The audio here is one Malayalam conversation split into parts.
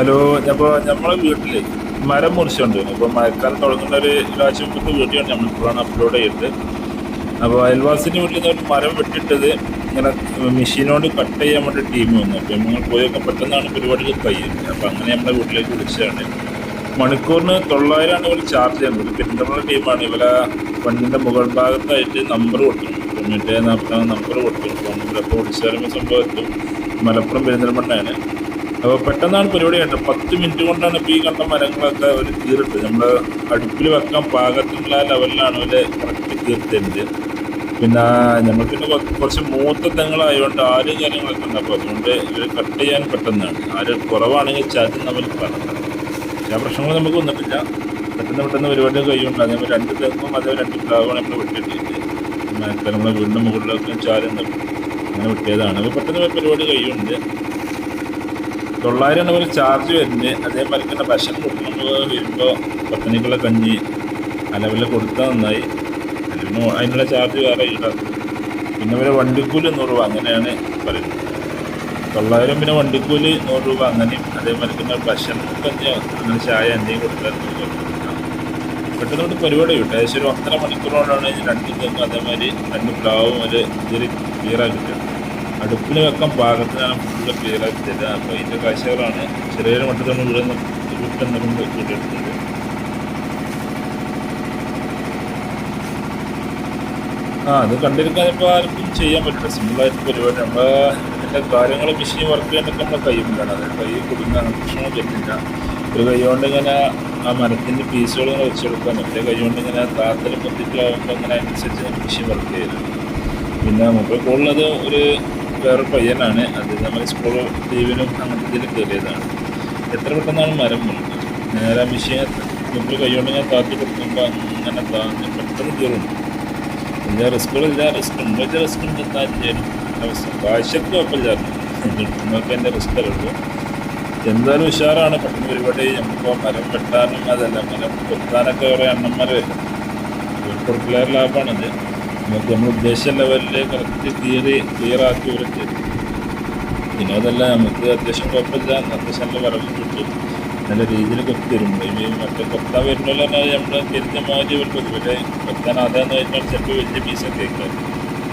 ഹലോ അപ്പോൾ നമ്മളെ വീട്ടിൽ മരം മുറിച്ചുണ്ട് അപ്പോൾ മഴക്കാലം തുടങ്ങുന്ന ഒരു ഒരാഴ്ച മുമ്പത്തെ വീഡിയോ നമ്മൾ ഇപ്പോഴാണ് അപ്ലോഡ് ചെയ്തത്. അപ്പോൾ അയൽവാസിന്റെ വീട്ടിൽ നിന്ന് ഒരു മരം വെട്ടിട്ടത് ഇങ്ങനെ മെഷീനോട് കട്ട് ചെയ്യാൻ വേണ്ടി ടീം വന്നു. അപ്പോൾ നമ്മൾ പോയൊക്കെ പെട്ടെന്നാണ് പരിപാടികൾ കഴിയുന്നത് അപ്പോൾ അങ്ങനെ നമ്മുടെ വീട്ടിലേക്ക് വിളിച്ചതാണ്. മണിക്കൂറിന് തൊള്ളായിരമാണ് ഇവർ ചാർജ് ചെയ്യുന്നത്. ഒരു പെരിന്തമണ്ണ ടീമാണ് ഇവരെ വണ്ടിന്റെ മുകൾ ഭാഗത്തായിട്ട് നമ്പർ കൊടുത്തു. തൊണ്ണൂറ്റേ നാൽപ്പത്തി നമ്പർ കൊടുത്തു. ഫോൺ നമ്പർ അപ്പോൾ സംഭവം മലപ്പുറം പെരിന്തൽമണ്ണയാണ്. അപ്പോൾ പെട്ടെന്നാണ് പരിപാടി കണ്ടത് പത്ത് മിനിറ്റ് കൊണ്ടാണ് ഇപ്പോൾ ഈ കണ്ട മരങ്ങളൊക്കെ അവർ തീർത്ത്. നമ്മൾ അടുപ്പിൽ വെക്കാൻ പാകത്തിനുള്ള ആ ലെവലിലാണ് അവർ കറക്റ്റ് തീർത്തരുത് പിന്നെ നമ്മൾ പിന്നെ കുറച്ച് മൂത്ത തെങ്ങളായതുകൊണ്ട് ആരും കാര്യങ്ങളൊക്കെ ഉണ്ട് അപ്പോൾ അതുകൊണ്ട് ഇവർ കട്ട് ചെയ്യാൻ പെട്ടെന്നാണ്. ആര് കുറവാണെങ്കിൽ ചതി നമ്മൾ പറഞ്ഞത് ആ പ്രശ്നങ്ങൾ നമുക്ക് വന്നിട്ടില്ല. പെട്ടെന്ന് പെട്ടെന്ന് പരിപാടി കഴിയുണ്ട് അതേപോലെ രണ്ട് തെങ്ങും അതേ രണ്ട് പ്ലാവാണ് നമ്മൾ വെട്ടിയിട്ടുണ്ട് നമ്മുടെ വീടിന്റെ മുകളിലൊക്കെ ചാരുണ്ട് അങ്ങനെ വിട്ടിയതാണ്. അപ്പോൾ പെട്ടെന്ന് പരിപാടി കഴിയുന്നുണ്ട് തൊള്ളായിരം രൂപ ചാർജ് വരുന്നത് അതേമാതിരി തന്നെ ഭക്ഷണം കൊടുക്കുന്നത് വരുമ്പോൾ പത്തനിക്കുള്ള കഞ്ഞി അലവിൽ കൊടുത്താൽ നന്നായി. അതിന് അതിനുള്ള ചാർജ് വേറെ ഈടാക്കും പിന്നെ ഇവരെ വണ്ടിക്കൂലി നൂറ് രൂപ അങ്ങനെയാണ് പറയുന്നത്. തൊള്ളായിരം പിന്നെ വണ്ടിക്കൂലി നൂറ് രൂപ അങ്ങനെയും അതേമാതിരി തന്നെ ഭക്ഷണം കഞ്ഞി അങ്ങനെ ചായ എന്തെങ്കിലും കൊടുത്താൽ നൂറ് രൂപ. പെട്ടെന്ന് കൊണ്ട് പരിപാടി കിട്ടും. ഏകദേശം ഒരു ഒന്നര മണിക്കൂറോടാണ് രണ്ട് തെങ്ങും അതേമാതിരി രണ്ട് പ്ലാവും ഒരു ഇതിൽ ക്ലിയറാക്കി കിട്ടും അടുപ്പിൽ വെക്കാൻ പാകത്തിനാണ് ഫുള്ള് ക്ലിയറാക്കി തരിക. അപ്പോൾ അതിന്റെ കാഴ്ചകളാണ് ചെറിയൊരു മട്ടത്തിൽ ഇവിടെ നിന്ന് വിട്ടെന്നിരുന്ന് കിട്ടിയിട്ടുണ്ട് ആ അത് കണ്ടിരിക്കാൻ ഇപ്പോൾ ആർക്കും ചെയ്യാൻ പറ്റില്ല. സിമ്പിളായിട്ട് പരിപാടി. നമ്മൾ ഇതിന്റെ കാര്യങ്ങൾ മെഷീൻ വർക്ക് ചെയ്യാനൊക്കെ നമ്മുടെ കൈകൊണ്ടാണ് അത് കൈ കുടുങ്ങാൻ പ്രശ്നമൊന്നും പറ്റില്ല ഒരു കൈ കൊണ്ട് ഇങ്ങനെ ആ മരത്തിന്റെ പീസുകൾ ഇങ്ങനെ വെച്ചെടുക്കാൻ മറ്റേ കൈ കൊണ്ട് ഇങ്ങനെ താത്തലും പൊത്തിക്കാവുമ്പോൾ അങ്ങനെ അനുസരിച്ച് മെഷീൻ വർക്ക് ചെയ്യുന്നത് പിന്നെ മൊബൈൽ കോളിലത് ഒരു വേറെ പയ്യനാണ്. അത് നമ്മൾ സ്കൂൾ ലീവിനും അങ്ങനത്തെ ഇതിൽ കയറിയതാണ്. എത്ര പെട്ടെന്നാണ് മരം വീണത് നേരെ മെഷീൻ മുമ്പിൽ കൈകൊണ്ട് ഞാൻ താത്തി കൊടുക്കുമ്പോൾ അങ്ങനെ താങ്ങി പെട്ടെന്ന് കയറുന്നു എല്ലാ റിസ്കുകളില്ല റിസ്ക് ഉണ്ട്. വലിയ റിസ്ക് ഉണ്ട്. എന്താ ചെയ്യണം അവസ്ഥ? കാഴ്ചക്ക് കുഴപ്പമില്ലായിരുന്നു നിങ്ങൾക്ക് എന്റെ റിസ്ക് ഉള്ളൂ. എന്തായാലും ഉഷാറാണ്. പെട്ടെന്ന് പരിപാടി നമുക്കിപ്പോൾ മരം വെട്ടാനും അതല്ല മരം കൊത്താനൊക്കെ കുറേ അണ്ണന്മാർ കൊടുക്കലാർ ലാഭമാണിത് നമ്മൾ ഉദ്ദേശിച്ച ലെവലിൽ കറക്റ്റ് ക്ലിയർ ക്ലിയർ ആക്കി തരും. പിന്നെ നമുക്ക് അത്യാവശ്യം കുഴപ്പമില്ല. അത്യാവശ്യം നല്ല വരവ് കിട്ടും. നല്ല രീതിയിൽ കൊത്തി തരും. ഇനി മറ്റേ കൊത്താൻ വരുമ്പോൾ തന്നെ നമ്മൾ മാറ്റി വരുമ്പോൾ ഇവരെ കൊത്താൻ അതാന്ന് കഴിഞ്ഞാൽ ചിലപ്പോൾ വലിയ പീസൊക്കെ ആയിരിക്കും.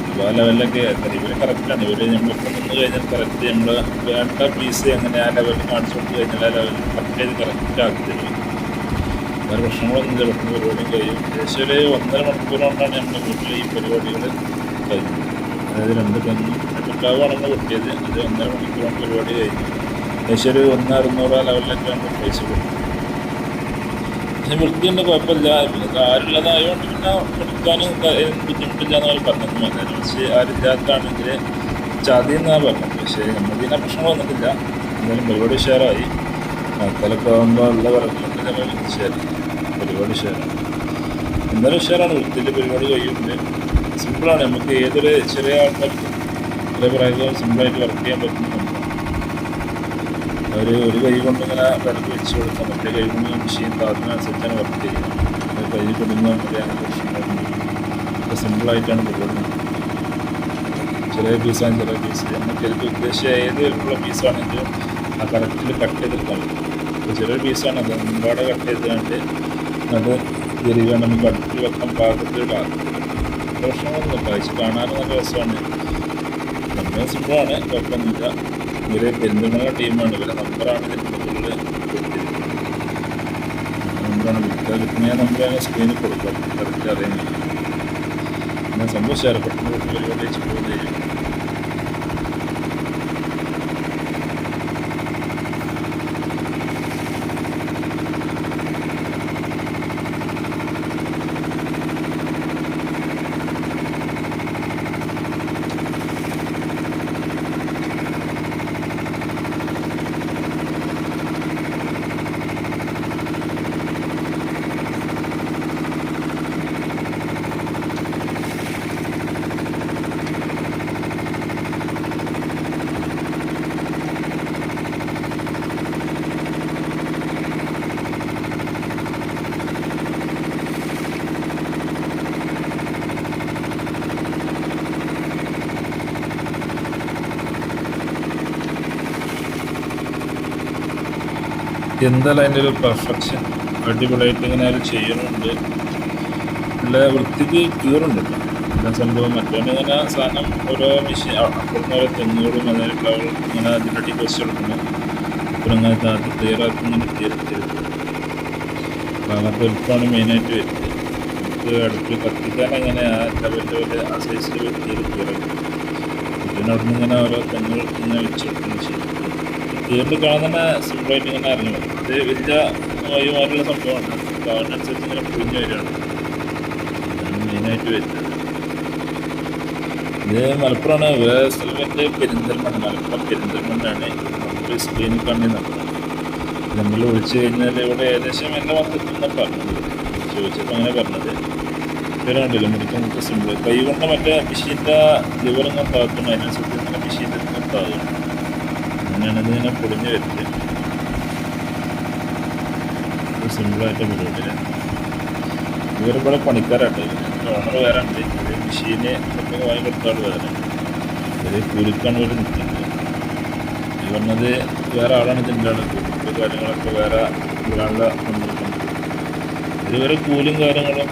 അപ്പോൾ ആ ലെവലിലൊക്കെ ഇവർ കറക്റ്റാണ് ഇവർ നമ്മളിപ്പോൾ നിന്ന് കഴിഞ്ഞാൽ കറക്റ്റ് നമ്മൾ വേണ്ട പീസ് എങ്ങനെ ആ ലെവലിൽ കാണിച്ചു കൊടുത്തു കഴിഞ്ഞാൽ ആ ലെവലിൽ കറക്റ്റ് ചെയ്ത് കറക്റ്റ് ആക്കി തരും. വേറെ പ്രശ്നങ്ങളൊന്നുമില്ല പെട്ടെന്ന് പരിപാടി കഴിയും ഏകദേശം ഒരു ഒന്നര മണിക്കൂർ കൊണ്ടാണ് നമ്മുടെ വീട്ടിൽ ഈ പരിപാടികൾ കഴിഞ്ഞത്. അതായത് രണ്ട് കന്നി രണ്ട് കിട്ടിയത്. നമ്മൾ അത് ഒന്നര മണിക്കൂർ കൊണ്ട് പരിപാടി കഴിഞ്ഞു. ഏകദേശം ഒരു ഒന്ന് അറുന്നൂറ് ലെവലിലൊക്കെ നമ്മൾ പൈസ കൊടുക്കും പക്ഷെ വൃത്തി തന്നെ കുഴപ്പമില്ല ആരുള്ളതായതുകൊണ്ട് പിന്നെ എടുക്കാനും ബുദ്ധിമുട്ടില്ല എന്ന് അവർ പറഞ്ഞു വന്നത് പക്ഷേ ആരില്ലാത്താണെങ്കിൽ ചതി എന്നാണ് പറഞ്ഞത്. പക്ഷേ നമുക്കിതിനെ പ്രശ്നം വന്നിട്ടില്ല. എന്തായാലും പരിപാടി ഉഷാറായി. മക്കളൊക്കെ ആകുമ്പോൾ ഉള്ള പറഞ്ഞിട്ട് നമ്മൾ ഷെയർ പരിപാടി ഷെയർ എന്തായാലും ഷെയറാണ് വൃത്തിന്റെ പരിപാടി കഴിയുമ്പോൾ സിമ്പിളാണ്. നമുക്ക് ഏതൊരു ചെറിയ ആൾക്കാർക്ക് ചില പ്രായത്തിൽ സിമ്പിളായിട്ട് വർക്ക് ചെയ്യാൻ പറ്റുന്ന സംഭവം. അവർ ഒരു കൈ കൊണ്ട് ഇങ്ങനെ വിളക്ക് വെച്ച് കൊടുക്കുക മറ്റേ കൈ കൊണ്ട് മെഷീൻ താത്തിനനുസരിച്ചാണ് വർക്ക് ചെയ്യുന്നത് കൈ കൊടുക്കുന്ന മറ്റേ അങ്ങനെ പ്രശ്നങ്ങളൊന്നും സിമ്പിളായിട്ടാണ് പരിപാടി ചില പീസാണ് ചെറിയ പീസ് നമുക്ക് ഏത് ഉദ്ദേശിച്ച ഏത് വലുപ്പമുള്ള പീസാണെങ്കിലും ആ കറക്റ്റിൽ കട്ട് ചെയ്തെടുക്കാൻ പറ്റും. ചെറിയൊരു പീസാണ് അത് മുമ്പാടെ കട്ട് ചെയ്തുകൊണ്ട് അത് തിരികെ നമുക്ക് അടുത്ത് വെക്കാൻ പാകത്തിലാണ് പ്രശ്നമൊന്നുമില്ല കഴിച്ച് കാണാനും നല്ല രസമാണ്. നമ്മൾ സിമ്പിളാണ് കുഴപ്പമൊന്നുമില്ല. ഇവർ പെരുന്തമണ ടീമാണ് ഇവരെ നമ്പറാണ് ഇതിന്റെ കൊടുത്തിരിക്കുന്നത്. നമ്പറാണ് വിൽക്കുക നമ്പറാണ് സ്ക്രീനിൽ കൊടുക്കുക കറക്റ്റ് അറിയുന്നത് ഞാൻ സംഭവിച്ചാറ് പെട്ടെന്ന് പരിപാടി വെച്ച് എന്തായാലും അതിന്റെ ഒരു പെർഫെക്ഷൻ അടിപൊളിയായിട്ട് ഇങ്ങനെ അത് ചെയ്യുന്നുണ്ട്. നല്ല വൃത്തിക്ക് കീറുണ്ട് എല്ലാ സംഭവം? മറ്റേ ഇങ്ങനെ സാധനം ഓരോ മെഷീൻ അപ്പുറത്ത് ഓരോ തെങ്ങുകളും അതായത് ഫ്ലവറും ഇങ്ങനെ അതിന്റെ അടി വെച്ച് കൊടുക്കണം അപ്പം ഇങ്ങനെ താത്തി ക്ലിയറാക്കി ഇങ്ങനെ തീർത്തിരുന്നത് അപ്പം അങ്ങനത്തെ എളുപ്പമാണ് മെയിനായിട്ട് വരുന്നത്. നമുക്ക് അടുപ്പിൽ കത്തിക്കാൻ അങ്ങനെ ആ ലെവൽ വലിയ ആ സൈസിൽ അവിടെ നിന്ന് ഇങ്ങനെ ഓരോ തെങ്ങുകൾ ഇങ്ങനെ വെച്ച് കൊടുക്കണം ചെയ്യും കാണുന്ന സിമ്പിളായിട്ട് ഇങ്ങനെ ഇറങ്ങി വരും ഇത് വലിയ വഴിമാറുള്ള സംഭവമാണ്. അതിനനുസരിച്ച് ഇങ്ങനെ പൊളിഞ്ഞ് വരികയാണ്. മെയിനായിട്ട് വരുന്നത്. ഇത് മലപ്പുറമാണ്. വേറെ സ്ഥലത്ത് പെരിന്തൽമണ്ണ. മലപ്പുറം പെരിന്തൽമണ്ണാണ്. നമുക്ക് സ്ക്രീനിൽ കണ്ടി നടക്കുന്നത് നമ്മൾ വിളിച്ചു കഴിഞ്ഞാൽ ഇവിടെ ഏകദേശം എന്റെ വന്നിട്ടുണ്ടെന്ന് പറഞ്ഞത്. ചോദിച്ചപ്പോൾ അങ്ങനെ പറഞ്ഞത്. ഇവരെ കണ്ടില്ല? മുടിക്കാൻ നമുക്ക് സിമ്പിൾ കൈ കൊണ്ട് മറ്റേ മെഷീന്റെ ലിവർ ഇങ്ങനെ താക്കുന്നു അതിനനുസരിച്ച് ഇങ്ങനെ മെഷീന്റെ ഇങ്ങനെ അങ്ങനെയാണ് ഇങ്ങനെ പൊളിഞ്ഞ് വരുത്തി സിമ്പിളായിട്ട് പരിപാടിയില്ല ഇവരിവിടെ പണിക്കാരാട്ടോ ഓണർ വേറെ ഉണ്ട് ഒരു മെഷീന് ഒക്കെ വാങ്ങി കൊടുത്താൾ വേറെ ഒരു കുരുക്കാണ് ഇവർ നിൽക്കുന്നത്. ഈ പറഞ്ഞത് വേറെ ആളാണ് ഇതിന്റെ ആൾ കൂലിക്ക് കാര്യങ്ങളൊക്കെ വേറെ ഒരാളുടെ ഇത് വരെ കൂലും കാര്യങ്ങളും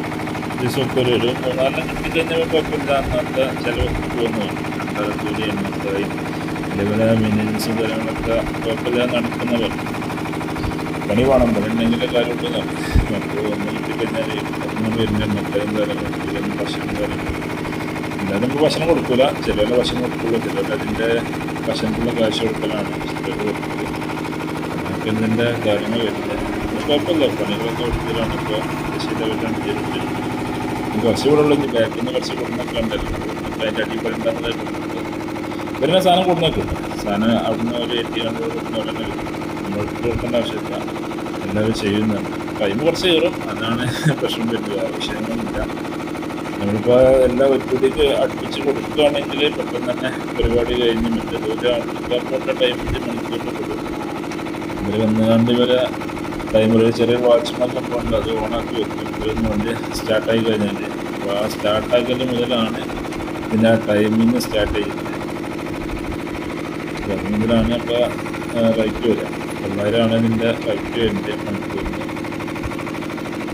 ദിവസമൊക്കെ ഒരു ഒരു മൂന്നാലെണ്ണം കിട്ടിക്കഴിഞ്ഞാൽ കുഴപ്പമില്ല. അന്നത്തെ ചിലവൊക്കെ പോകുന്നു കൂലി എണ്ണത്തായി ഇതേപോലെ മിനിറ്റ്സ് കാര്യങ്ങളൊക്കെ കുഴപ്പമില്ല നടക്കുന്നവർ. പണി വേണം. പണിയുണ്ടെങ്കിലേ കാര്യമുള്ളൂ. അപ്പോൾ ഒന്ന് കിട്ടിക്കഴിഞ്ഞാൽ ഒന്നും വരുന്നില്ല. മറ്റേതും കാര്യങ്ങളും ഭക്ഷണം കാര്യങ്ങളും എന്തായാലും നമുക്ക് ഭക്ഷണം കൊടുക്കില്ല ചിലവരെ ഭക്ഷണം കൊടുക്കുള്ളൂ. ചിലർ അതിന്റെ ഭക്ഷണത്തിലുള്ള കാശ് കൊടുക്കലാണ് ചിലർ കൊടുക്കുക നമുക്ക് കാര്യങ്ങൾ വരുന്നത്. കുഴപ്പമില്ല. പണികളൊക്കെ കൊടുക്കലാണ്. ഇപ്പോൾ ലെവലിലാണ് ചെയ്തിട്ട് കുറച്ച് കൂടെ ഉള്ളത് ബാക്കിൽ നിന്ന് കുറച്ച് കൊടുക്കുന്നൊക്കെ ഉണ്ടല്ലോ. അതിന്റെ അടിപ്പറണ്ടാകുന്നതായിട്ട് വരുന്ന സാധനം കൊടുക്കുന്നൊക്കെ സാധനം അവിടുന്ന് ഒരു എത്തി കണ്ടു കൊടുക്കുന്ന തന്നെ നമ്മൾക്ക് കൊടുക്കേണ്ട ആവശ്യമില്ല. എല്ലാവരും ചെയ്യുന്നുണ്ട് ടൈം കുറച്ച് കയറും. അതാണ് പ്രശ്നം വരുന്നത്. ആ വിഷയങ്ങളൊന്നുമില്ല. നമ്മളിപ്പോൾ എല്ലാ ഒരുപടിക്ക് അടുപ്പിച്ച് കൊടുക്കുകയാണെങ്കിൽ പെട്ടെന്ന് തന്നെ പരിപാടി കഴിഞ്ഞ് മറ്റേത് ഒരു ആൾക്കാർക്കൊക്കെ ടൈമിൽ മണിക്കൂറിൽ കൊടുക്കും. ഇവർ വന്നുകൊണ്ട് ഇവരെ ഒരു ചെറിയ വാച്ച്മാൻ സംഭവമുണ്ട് അത് ഓണാക്കി വെക്കും. ഇവരൊന്ന് വണ്ടി സ്റ്റാർട്ടായി കഴിഞ്ഞാൽ അപ്പോൾ ആ സ്റ്റാർട്ടാക്കിയത് മുതലാണ് പിന്നെ ആ ടൈമിങ് സ്റ്റാർട്ട് ചെയ്യുന്നത്. മുതലാണ് അപ്പോൾ റൈറ്റ് വരിക. തൊള്ളായിരമാണ് ഇതിന്റെ റൈറ്റ് വരുന്നത് മണിക്കൂറിന്.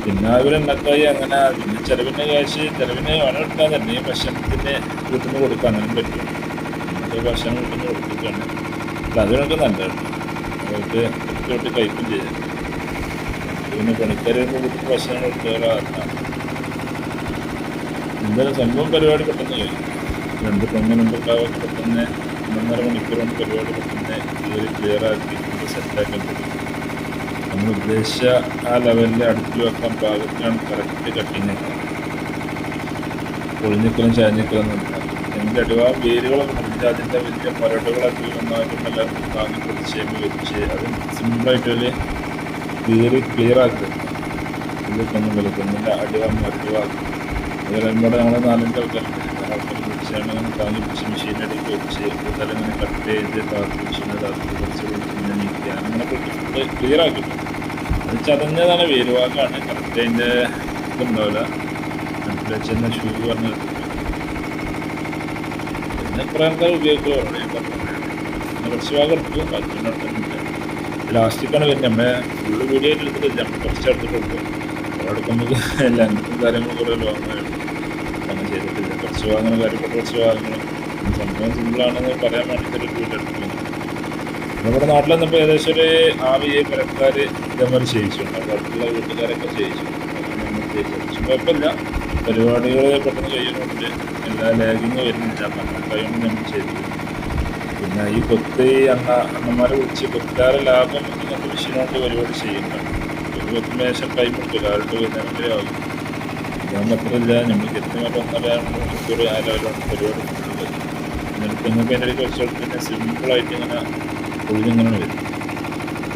പിന്നെ അവർ ഉണ്ടാക്കായി അങ്ങനെ പിന്നെ ചിലവിന്റെ കാശ് ചിലവിന് എടുക്കാൻ തന്നെ. ഭക്ഷണത്തിന് വീട്ടിൽ നിന്ന് കൊടുക്കാൻ അങ്ങനെ പറ്റും. നമുക്ക് ഭക്ഷണം വീട്ടിൽ നിന്ന് കൊടുക്കുകയാണ് അല്ല അതിനൊക്കെ നല്ലതാണ്. അവർക്ക് കൃത്യമായിട്ട് കഴിക്കും ചെയ്യാം. പിന്നെ പണിക്കാരെ വീട്ടിൽ ഭക്ഷണം കൊടുക്കാറില്ല എന്തായാലും സംഭവം പരിപാടി പെട്ടെന്ന് കഴിയും. രണ്ട് മുമ്പൊക്കെ പെട്ടെന്ന്. ഒന്നൊന്നര മണിക്കൂർ കൊണ്ട് പരിപാടി പെട്ടെന്ന് കയറി ക്ലിയർ ആക്കി സെറ്റാക്കാൻ പറ്റും നമ്മൾ ഉദ്ദേശിച്ച ആ ലെവലിൽ അടുപ്പിൽ വെക്കാൻ പാകത്തിനാണ് കറക്റ്റ് കട്ടിങ് പൊളിഞ്ഞിക്കലും ചാഞ്ഞിക്കലും എന്റെ അടിവാ വേരുകളൊക്കെ മുറിച്ച് അതിന്റെ വലിയ മരടുകളൊക്കെ നന്നായിട്ട് എല്ലാവർക്കും താങ്ങി പിടിച്ച് വെച്ച് അത് സിമ്പിളായിട്ട് വലിയ കീറി ക്ലിയർ ആക്കി കൊന്നും തെങ്ങിന്റെ അടിവാ മരടുവാക്കി അതുപോലെ നമ്മുടെ നമ്മൾ നാലഞ്ച് ആൾക്കാർ ക്ലിയർ ആക്കിട്ടു ചതഞ്ഞതാണ് വേരുവാക്കാണ് കറക്റ്റ് അതിന്റെ ഇതുണ്ടാവില്ല അടുപ്പിൽ ഷൂ പറഞ്ഞ പിന്നെ കുറച്ച് ഭാഗം വരുന്നത് നമ്മളെ ഫുള്ള് എടുത്തിട്ട് നമ്മൾ കുറച്ച് എടുത്തിട്ടുള്ളൂ അവിടെ എടുക്കുമ്പോൾ ലെങ്ത്തും കാര്യങ്ങളും ലോങ്ങായിട്ട് ചെയ്തിട്ടില്ല. കുറച്ച് ഭാഗങ്ങൾ കാര്യപ്പെട്ട കുറച്ച് ഭാഗങ്ങൾ സംഭവം സിമ്പിളാണെന്ന് പറയാൻ വേണ്ടിയിട്ടൊരു വീഡിയോ എടുക്കുന്നു നമ്മുടെ നാട്ടിൽ നിന്നിപ്പോൾ ഏകദേശം ഒരു ആറ് ഏഴ് പെരക്കാർ ഇതേമാതിരി ചെയ്യിച്ചിട്ടുണ്ട്. അതുപോലുള്ള വീട്ടുകാരൊക്കെ ചെയ്യിച്ചു. കുഴപ്പമില്ല. പരിപാടികൾ പെട്ടെന്ന് ചെയ്യുന്നുണ്ട് എല്ലാ ലാഗിങ് വരുന്നില്ല കൈകൊണ്ട് നമ്മൾ ചെയ്തു പിന്നെ ഈ കൊത്ത് അണ്ണ അണ്ണന്മാരെ വിളിച്ച് കൊത്താറ് ലാഭം ഇങ്ങനത്തെ മെഷീനോട്ട് പരിപാടി ചെയ്യുന്നുണ്ട്. ഒരു പത്ത് ശേഷം എടുക്കില്ല ആരുടെ വൈകുന്നേരം ആകും പറ്റില്ല നമ്മൾ കൃത്യമായിട്ട് ഒന്നര മണിക്കൂർ ആ ലെവലാണ് പരിപാടി നിങ്ങൾക്ക് നിങ്ങൾക്ക് അതിന്റെ ഇടയ്ക്ക് കുറച്ച് പിന്നെ സിമ്പിളായിട്ട് ഇങ്ങനെ പൊളിഞ്ഞിങ്ങനെ വരും.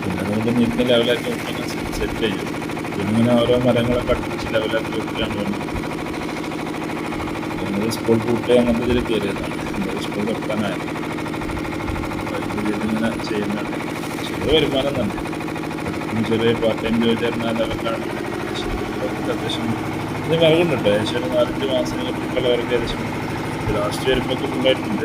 പിന്നെ നമുക്ക് നിൽക്കുന്ന ലെവലാക്കി നോക്കിയാൽ സെറ്റ് ചെയ്യും. പിന്നെ ഇങ്ങനെ ഓരോ മരങ്ങളെ കട്ടിച്ച് ലെവലാക്കി നോക്കിയാണ് വേണ്ടത്. നമ്മൾ സ്കൂൾ കൂട്ടി അങ്ങനത്തെ ഇതിൽ കയറിയതാണ്. നമ്മൾ സ്കൂൾ വെക്കാനായത് ഇങ്ങനെ ചെയ്യുന്നുണ്ട്. ചെറിയ വരുമാനം തന്നെ. ചെറിയ പാർട്ട് ടൈം ജോലി തരുന്ന ലെവലിലാണ് അത്യാവശ്യം ഇത് വിറകുണ്ട് കേട്ടോ ഏകദേശം ഒരു നാലഞ്ച് പല വിറക് ഏകദേശം ലാസ്റ്റ് വരുമ്പോൾ ഫുള്ളായിട്ടുണ്ട്